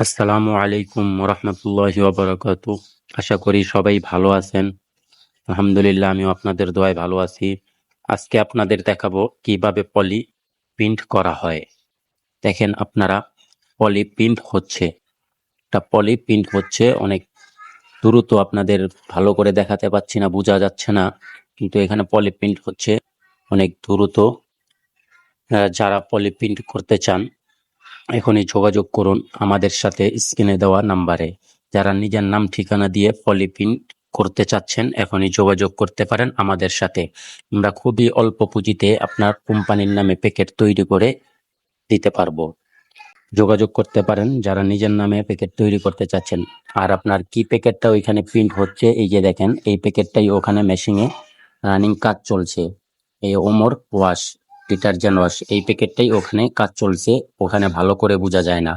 আসসালামু আলাইকুম রহমতুল্লাহ ওবরাকাত আশা করি সবাই ভালো আছেন। আলহামদুলিল্লাহ, আমিও আপনাদের দোয়ায় ভালো আছি। আজকে আপনাদের দেখাবো কীভাবে পলি প্রিন্ট করা হয়। দেখেন আপনারা, পলি প্রিন্ট হচ্ছে। একটা পলি প্রিন্ট হচ্ছে অনেক দ্রুত আপনাদের ভালো করে দেখাতে পাচ্ছি না, বোঝা যাচ্ছে না। কিন্তু এখানে পলি প্রিন্ট হচ্ছে অনেক দ্রুত। যারা পলি প্রিন্ট করতে চান এখনই যোগাযোগ করুন আমাদের সাথে স্ক্রিনে দেওয়া নাম্বারে। যারা নিজের নাম, ঠিকানা দিয়ে পলি প্রিন্ট করতে চাচ্ছেন, এখনই যোগাযোগ করতে পারেন আমাদের সাথে। আমরা খুবই অল্প পুঁজিতে আপনার কোম্পানির নামে প্যাকেট তৈরি করে দিতে পারব। যোগাযোগ করতে পারেন যারা নিজের নামে প্যাকেট তৈরি করতে চাচ্ছেন। আর আপনার কি প্যাকেটটা ওইখানে প্রিন্ট হচ্ছে, এই যে দেখেন, এই প্যাকেটটাই ওখানে মেশিনে রানিং কাজ চলছে। এই ওমর ওয়াশ। ডিটারজেন্ট ওয়াশ এই প্যাকেটটাই ওখানে কাজ চলছে ওখানে ভালো করে বোঝা যায় না।